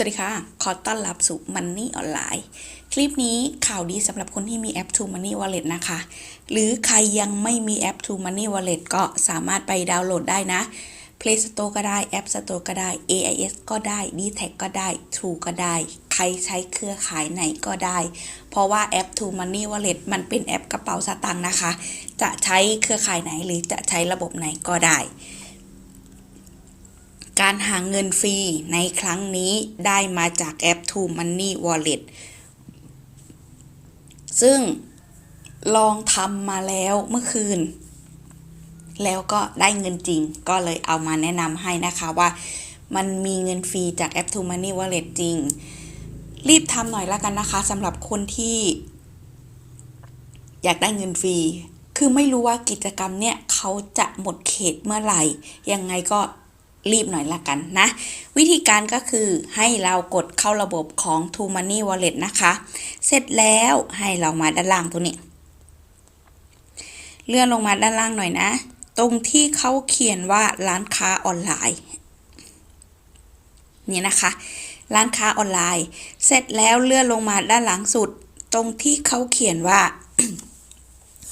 สวัสดีค่ะ ขอต้อนรับสู่ Money ออนไลน์ คลิปนี้ข่าวดีสำหรับคนที่มีแอป To Money Wallet นะคะ หรือใครยังไม่มีแอป To Money Wallet ก็สามารถไปดาวน์โหลดได้นะ Play Store ก็ได้ App Store ก็ได้ AIS ก็ได้ d t a c ก็ได้ True ก็ได้ ใครใช้เครือข่ายไหนก็ได้ เพราะว่าแอป To Money Wallet มันเป็นแอปกระเป๋าสตางค์นะคะ จะใช้เครือข่ายไหนหรือจะใช้ระบบไหนก็ได้ การหาเงินฟรีในครั้งนี้ได้มาจากแอป To Money Wallet ซึ่งลองทำมาแล้วเมื่อคืน แล้วก็ได้เงินจริง ก็เลยเอามาแนะนำให้นะคะว่า มันมีเงินฟรีจากแอป To Money Wallet จริง รีบทำหน่อยละกันนะคะสำหรับคนที่ อยากได้เงินฟรี คือไม่รู้ว่ากิจกรรมเนี่ยเขาจะหมดเขตเมื่อไหร่ ยังไงก็ รีบหน่อยละกันนะ วิธีการก็คือให้เรากดเข้าระบบของ To Money Wallet นะคะ เสร็จแล้วให้เรามาด้านล่างตัวนี้ เลื่อนลงมาด้านล่างหน่อยนะ ตรงที่เขาเขียนว่าร้านค้าออนไลน์นี่นะคะ ร้านค้าออนไลน์ เสร็จแล้วเลื่อนลงมาด้านหลังสุด ตรงที่เขาเขียนว่า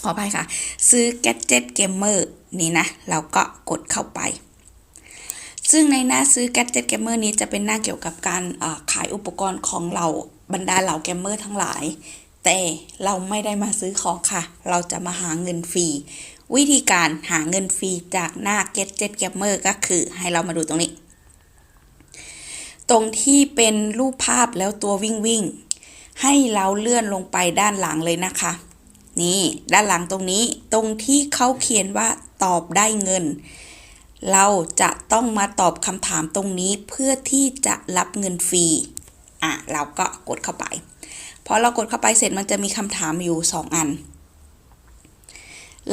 ขออภัยค่ะ ซื้อ Gadget Gamer นี่นะ เราก็กดเข้าไป ซึ่งในหน้าซื้อ Gadget Gamer นี้จะเป็นหน้าเกี่ยวกับการขายอุปกรณ์ของเราบรรดาเหล่าเกมเมอร์ทั้งหลาย แต่เราไม่ได้มาซื้อของค่ะ เราจะมาหาเงินฟรี วิธีการหาเงินฟรีจากหน้า Gadget Gamer ก็คือให้เรามาดูตรงนี้ ตรงที่เป็นรูปภาพแล้วตัววิ่งวิ่งให้เราเลื่อนลงไปด้านหลังเลยนะคะ นี่ด้านหลังตรงนี้ตรงที่เขาเขียนว่าตอบได้เงิน เราจะต้องมาตอบคำถามตรงนี้เพื่อที่จะรับเงินฟรี อะ เราก็กดเข้าไป พอเรากดเข้าไปเสร็จมันจะมีคำถามอยู่ 2 อัน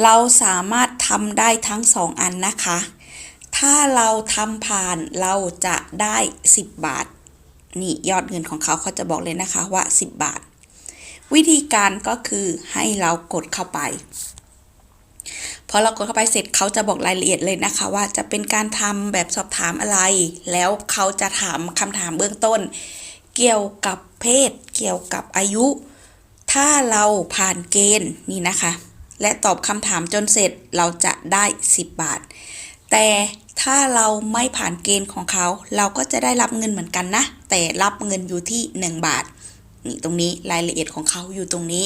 เราสามารถทำได้ทั้ง 2 อันนะคะ ถ้าเราทำผ่านเราจะได้ 10 บาท นี่ยอดเงินของเขาเขาจะบอกเลยนะคะว่า 10 บาท วิธีการก็คือให้เรากดเข้าไป พอเรากดเข้าไปเสร็จเขาจะบอกรายละเอียดเลยนะคะ ว่าจะเป็นการทำแบบสอบถามอะไร แล้วเขาจะถามคำถามเบื้องต้น เกี่ยวกับเพศ เกี่ยวกับอายุ ถ้าเราผ่านเกณฑ์นี่นะคะ และตอบคำถามจนเสร็จเราจะได้ 10 บาท แต่ถ้าเราไม่ผ่านเกณฑ์ของเขา เราก็จะได้รับเงินเหมือนกันนะ แต่รับเงินอยู่ที่ 1 บาทนี่ตรงนี้รายละเอียดของเขาอยู่ตรงนี้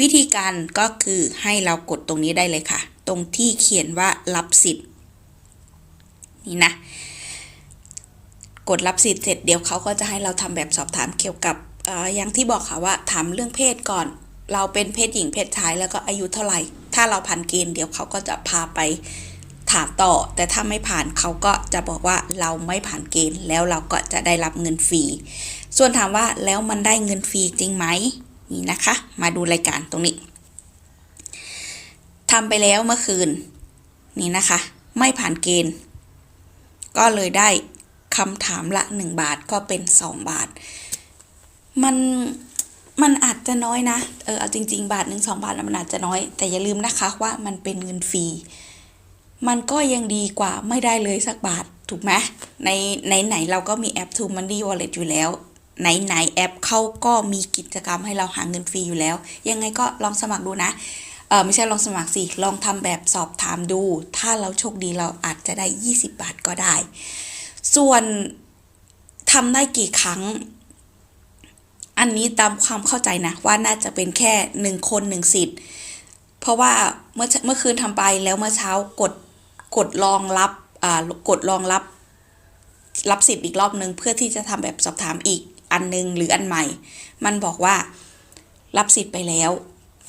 วิธีการก็คือให้เรากดตรงนี้ได้เลยค่ะ ตรงที่เขียนว่ารับสิทธิ์นี่นะ กดรับสิทธิ์เสร็จเดี๋ยวเขาก็จะให้เราทำแบบสอบถามเกี่ยวกับอย่างที่บอกค่ะว่าถามเรื่องเพศก่อน เราเป็นเพศหญิงเพศชายแล้วก็อายุเท่าไหร่ ถ้าเราผ่านเกณฑ์เดี๋ยวเขาก็จะพาไปถามต่อ แต่ถ้าไม่ผ่านเขาก็จะบอกว่าเราไม่ผ่านเกณฑ์ แล้วเราก็จะได้รับเงินฟรี ส่วนถามว่าแล้วมันได้เงินฟรีจริงไหมนี่นะคะ มาดูรายการตรงนี้ ทำไปแล้วเมื่อคืน นี่นะคะ ไม่ผ่านเกณฑ์ ก็เลยได้คำถามละ 1 บาทก็เป็น 2 บาท มันมันอาจจะน้อยนะ เออเอาจริง ๆ บาทหนึ่งสองบาทมันอาจจะน้อย แต่อย่าลืมนะคะว่ามันเป็นเงินฟรี มันก็ยังดีกว่าไม่ได้เลยสักบาทถูกไหมในในไหนเราก็มีแอป To Money Wallet อยู่แล้ว ไหนไหนแอปเขาก็มีกิจกรรมให้เราหาเงินฟรีอยู่แล้ว ยังไงก็ลองสมัครดูนะ ไม่ใช่ลองสมัครสิ ลองทำแบบสอบถามดู ถ้าเราโชคดีเราอาจจะได้ 20 บาทก็ได้ ส่วนทำได้กี่ครั้ง อันนี้ตามความเข้าใจนะว่าน่าจะเป็นแค่หนึ่งคนหนึ่งสิทธิ์ เพราะว่าเมื่อเมื่อคืนทำไปแล้วเมื่อเช้ากดกดลองรับอ่ากดลองรับรับสิทธิ์อีกรอบนึง เพื่อที่จะทำแบบสอบถามอีกอันนึงหรืออันใหม่ มันบอกว่ารับสิทธิ์ไปแล้ว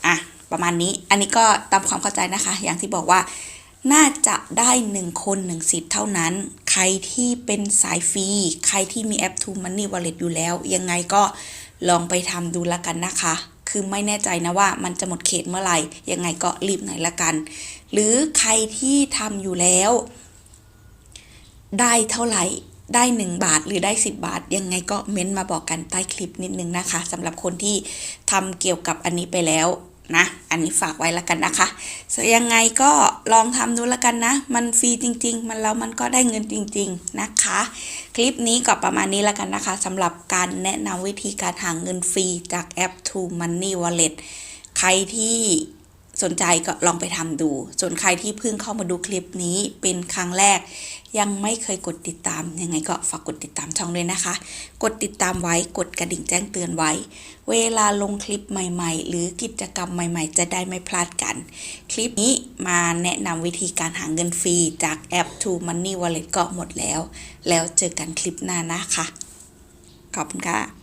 อะ ประมาณนี้ อันนี้ก็ตามความเข้าใจนะคะ อย่างที่บอกว่า น่าจะได้หนึ่งคนหนึ่งสิทธิ์เท่านั้น ใครที่เป็นสายฟรี ใครที่มีแอป To Money Wallet อยู่แล้ว ยังไงก็ลองไปทำดูละกันนะคะ คือไม่แน่ใจนะว่ามันจะหมดเขตเมื่อไหร่ ยังไงก็รีบหน่อยละกัน หรือใครที่ทำอยู่แล้ว ได้เท่าไหร่ได้ 1 บาทหรือได้ 10 บาท ยังไงก็เม้นมาบอกกันใต้คลิปนิดนึงนะคะสำหรับคนที่ทำเกี่ยวกับอันนี้ไปแล้ว นะ อันนี้ฝากไว้ล้วกันนะคะยังไงก็ลองทำดูล้วกันนะ มันฟรีจริง ๆ มันแล้วมันก็ได้เงินจริง ๆนะคะ คลิปนี้ก็ประมาณนี้ล้วกันนะคะสำหรับการแนะนำวิธีการหาเงินฟรีจากแอป True Money Wallet ใครที่สนใจก็ลองไปทำดู ส่วนใครที่เพิ่งเข้ามาดูคลิปนี้เป็นครั้งแรก ยังไม่เคยกดติดตาม ยังไงก็ฝากกดติดตามช่องด้วยนะคะ กดติดตามไว้กดกระดิ่งแจ้งเตือนไว้ เวลาลงคลิปใหม่ๆ หรือกิจกรรมใหม่ๆ จะได้ไม่พลาดกัน คลิปนี้มาแนะนำวิธีการหาเงินฟรีจากแอป To Money Wallet ก็หมดแล้ว แล้วเจอกันคลิปหน้านะคะ ขอบคุณค่ะ